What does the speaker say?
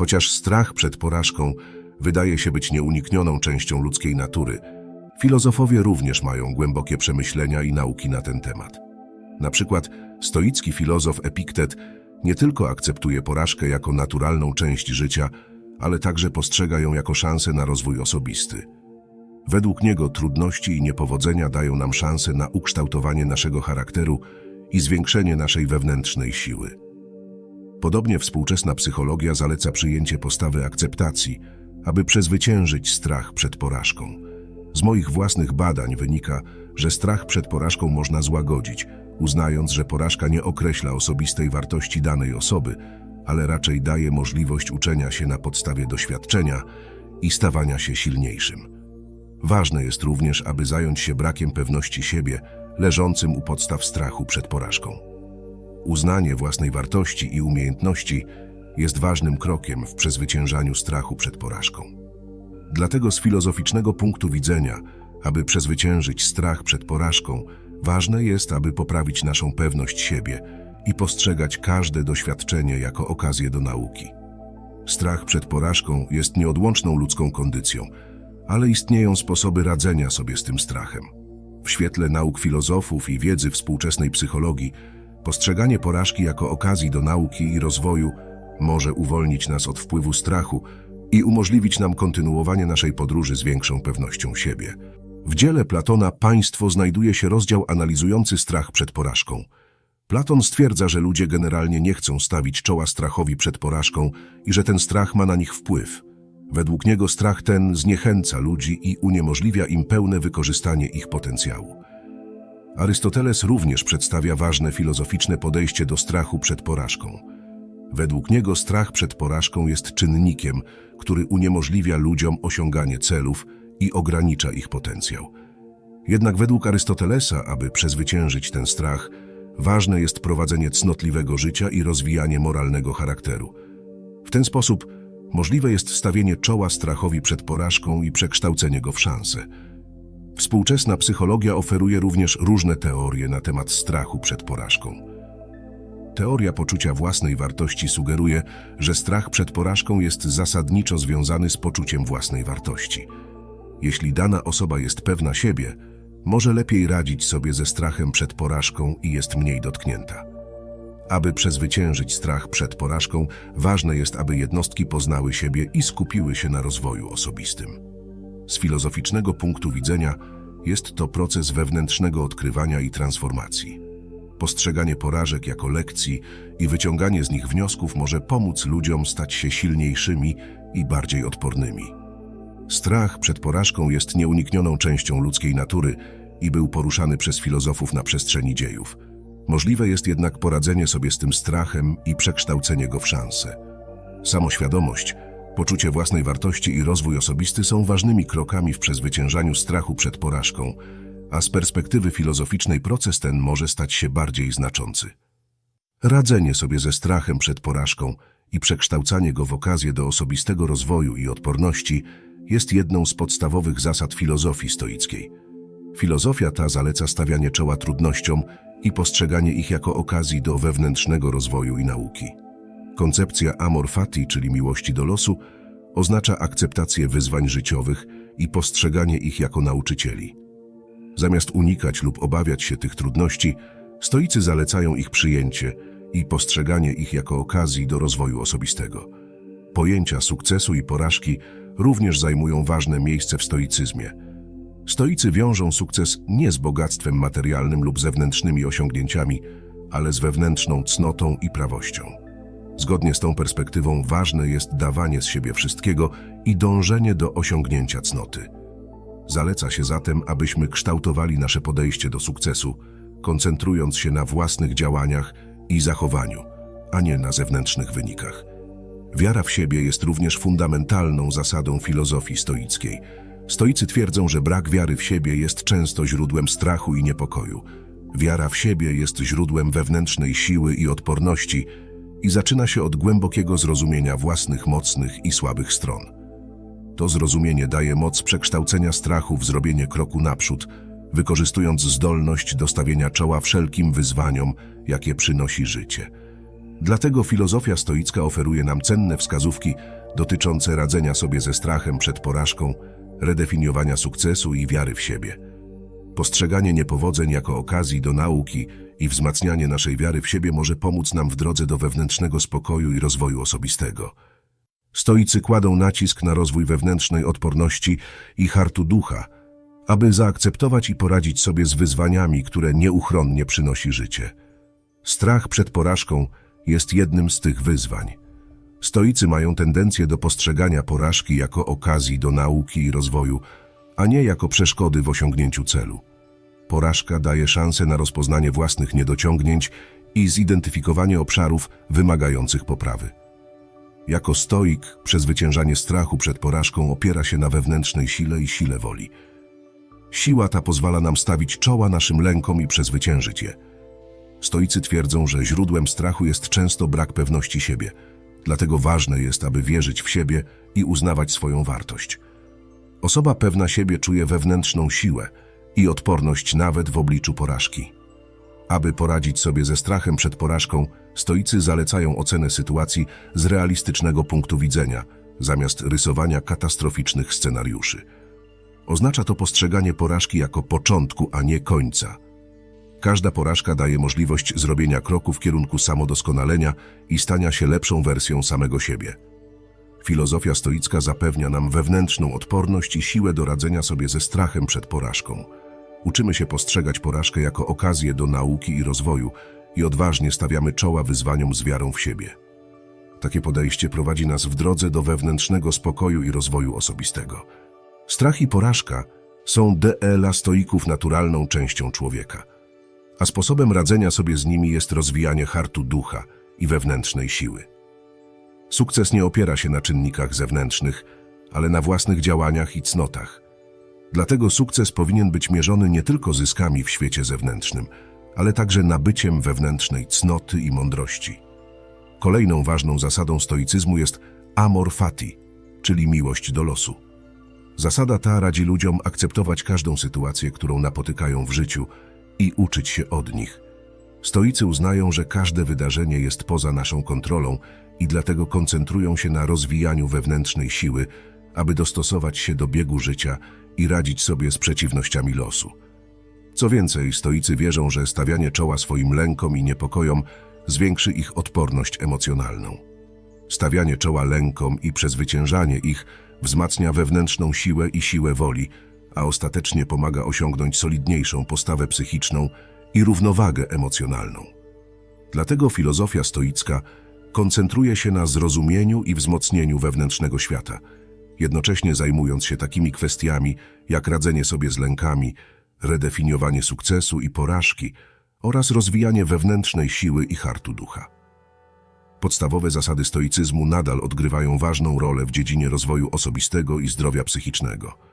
Chociaż strach przed porażką wydaje się być nieuniknioną częścią ludzkiej natury, filozofowie również mają głębokie przemyślenia i nauki na ten temat. Na przykład stoicki filozof Epiktet nie tylko akceptuje porażkę jako naturalną część życia, ale także postrzega ją jako szansę na rozwój osobisty. Według niego trudności i niepowodzenia dają nam szansę na ukształtowanie naszego charakteru i zwiększenie naszej wewnętrznej siły. Podobnie współczesna psychologia zaleca przyjęcie postawy akceptacji, aby przezwyciężyć strach przed porażką. Z moich własnych badań wynika, że strach przed porażką można złagodzić, uznając, że porażka nie określa osobistej wartości danej osoby, ale raczej daje możliwość uczenia się na podstawie doświadczenia i stawania się silniejszym. Ważne jest również, aby zająć się brakiem pewności siebie, leżącym u podstaw strachu przed porażką. Uznanie własnej wartości i umiejętności jest ważnym krokiem w przezwyciężaniu strachu przed porażką. Dlatego z filozoficznego punktu widzenia, aby przezwyciężyć strach przed porażką, ważne jest, aby poprawić naszą pewność siebie i postrzegać każde doświadczenie jako okazję do nauki. Strach przed porażką jest nieodłączną ludzką kondycją, ale istnieją sposoby radzenia sobie z tym strachem. W świetle nauk filozofów i wiedzy współczesnej psychologii, postrzeganie porażki jako okazji do nauki i rozwoju może uwolnić nas od wpływu strachu i umożliwić nam kontynuowanie naszej podróży z większą pewnością siebie. W dziele Platona Państwo znajduje się rozdział analizujący strach przed porażką. Platon stwierdza, że ludzie generalnie nie chcą stawić czoła strachowi przed porażką i że ten strach ma na nich wpływ. Według niego strach ten zniechęca ludzi i uniemożliwia im pełne wykorzystanie ich potencjału. Arystoteles również przedstawia ważne filozoficzne podejście do strachu przed porażką. Według niego strach przed porażką jest czynnikiem, który uniemożliwia ludziom osiąganie celów i ogranicza ich potencjał. Jednak według Arystotelesa, aby przezwyciężyć ten strach, ważne jest prowadzenie cnotliwego życia i rozwijanie moralnego charakteru. W ten sposób możliwe jest stawienie czoła strachowi przed porażką i przekształcenie go w szansę. Współczesna psychologia oferuje również różne teorie na temat strachu przed porażką. Teoria poczucia własnej wartości sugeruje, że strach przed porażką jest zasadniczo związany z poczuciem własnej wartości. Jeśli dana osoba jest pewna siebie, może lepiej radzić sobie ze strachem przed porażką i jest mniej dotknięta. Aby przezwyciężyć strach przed porażką, ważne jest, aby jednostki poznały siebie i skupiły się na rozwoju osobistym. Z filozoficznego punktu widzenia jest to proces wewnętrznego odkrywania i transformacji. Postrzeganie porażek jako lekcji i wyciąganie z nich wniosków może pomóc ludziom stać się silniejszymi i bardziej odpornymi. Strach przed porażką jest nieuniknioną częścią ludzkiej natury i był poruszany przez filozofów na przestrzeni dziejów. Możliwe jest jednak poradzenie sobie z tym strachem i przekształcenie go w szansę. Samoświadomość, poczucie własnej wartości i rozwój osobisty są ważnymi krokami w przezwyciężaniu strachu przed porażką, a z perspektywy filozoficznej proces ten może stać się bardziej znaczący. Radzenie sobie ze strachem przed porażką i przekształcanie go w okazję do osobistego rozwoju i odporności jest jedną z podstawowych zasad filozofii stoickiej. Filozofia ta zaleca stawianie czoła trudnościom i postrzeganie ich jako okazji do wewnętrznego rozwoju i nauki. Koncepcja amor fati, czyli miłości do losu, oznacza akceptację wyzwań życiowych i postrzeganie ich jako nauczycieli. Zamiast unikać lub obawiać się tych trudności, stoicy zalecają ich przyjęcie i postrzeganie ich jako okazji do rozwoju osobistego. Pojęcia sukcesu i porażki również zajmują ważne miejsce w stoicyzmie. Stoicy wiążą sukces nie z bogactwem materialnym lub zewnętrznymi osiągnięciami, ale z wewnętrzną cnotą i prawością. Zgodnie z tą perspektywą ważne jest dawanie z siebie wszystkiego i dążenie do osiągnięcia cnoty. Zaleca się zatem, abyśmy kształtowali nasze podejście do sukcesu, koncentrując się na własnych działaniach i zachowaniu, a nie na zewnętrznych wynikach. Wiara w siebie jest również fundamentalną zasadą filozofii stoickiej. Stoicy twierdzą, że brak wiary w siebie jest często źródłem strachu i niepokoju. Wiara w siebie jest źródłem wewnętrznej siły i odporności i zaczyna się od głębokiego zrozumienia własnych mocnych i słabych stron. To zrozumienie daje moc przekształcenia strachu w zrobienie kroku naprzód, wykorzystując zdolność do stawienia czoła wszelkim wyzwaniom, jakie przynosi życie. Dlatego filozofia stoicka oferuje nam cenne wskazówki dotyczące radzenia sobie ze strachem przed porażką, redefiniowania sukcesu i wiary w siebie. Postrzeganie niepowodzeń jako okazji do nauki i wzmacnianie naszej wiary w siebie może pomóc nam w drodze do wewnętrznego spokoju i rozwoju osobistego. Stoicy kładą nacisk na rozwój wewnętrznej odporności i hartu ducha, aby zaakceptować i poradzić sobie z wyzwaniami, które nieuchronnie przynosi życie. Strach przed porażką jest jednym z tych wyzwań. Stoicy mają tendencję do postrzegania porażki jako okazji do nauki i rozwoju, a nie jako przeszkody w osiągnięciu celu. Porażka daje szansę na rozpoznanie własnych niedociągnięć i zidentyfikowanie obszarów wymagających poprawy. Jako stoik, przezwyciężanie strachu przed porażką opiera się na wewnętrznej sile i sile woli. Siła ta pozwala nam stawić czoła naszym lękom i przezwyciężyć je. Stoicy twierdzą, że źródłem strachu jest często brak pewności siebie, dlatego ważne jest, aby wierzyć w siebie i uznawać swoją wartość. Osoba pewna siebie czuje wewnętrzną siłę i odporność nawet w obliczu porażki. Aby poradzić sobie ze strachem przed porażką, stoicy zalecają ocenę sytuacji z realistycznego punktu widzenia, zamiast rysowania katastroficznych scenariuszy. Oznacza to postrzeganie porażki jako początku, a nie końca. Każda porażka daje możliwość zrobienia kroku w kierunku samodoskonalenia i stania się lepszą wersją samego siebie. Filozofia stoicka zapewnia nam wewnętrzną odporność i siłę do radzenia sobie ze strachem przed porażką. Uczymy się postrzegać porażkę jako okazję do nauki i rozwoju i odważnie stawiamy czoła wyzwaniom z wiarą w siebie. Takie podejście prowadzi nas w drodze do wewnętrznego spokoju i rozwoju osobistego. Strach i porażka są dla stoików naturalną częścią człowieka, a sposobem radzenia sobie z nimi jest rozwijanie hartu ducha i wewnętrznej siły. Sukces nie opiera się na czynnikach zewnętrznych, ale na własnych działaniach i cnotach. Dlatego sukces powinien być mierzony nie tylko zyskami w świecie zewnętrznym, ale także nabyciem wewnętrznej cnoty i mądrości. Kolejną ważną zasadą stoicyzmu jest amor fati, czyli miłość do losu. Zasada ta radzi ludziom akceptować każdą sytuację, którą napotykają w życiu i uczyć się od nich. Stoicy uznają, że każde wydarzenie jest poza naszą kontrolą i dlatego koncentrują się na rozwijaniu wewnętrznej siły, aby dostosować się do biegu życia i radzić sobie z przeciwnościami losu. Co więcej, stoicy wierzą, że stawianie czoła swoim lękom i niepokojom zwiększy ich odporność emocjonalną. Stawianie czoła lękom i przezwyciężanie ich wzmacnia wewnętrzną siłę i siłę woli, a ostatecznie pomaga osiągnąć solidniejszą postawę psychiczną i równowagę emocjonalną. Dlatego filozofia stoicka koncentruje się na zrozumieniu i wzmocnieniu wewnętrznego świata, jednocześnie zajmując się takimi kwestiami jak radzenie sobie z lękami, redefiniowanie sukcesu i porażki oraz rozwijanie wewnętrznej siły i hartu ducha. Podstawowe zasady stoicyzmu nadal odgrywają ważną rolę w dziedzinie rozwoju osobistego i zdrowia psychicznego.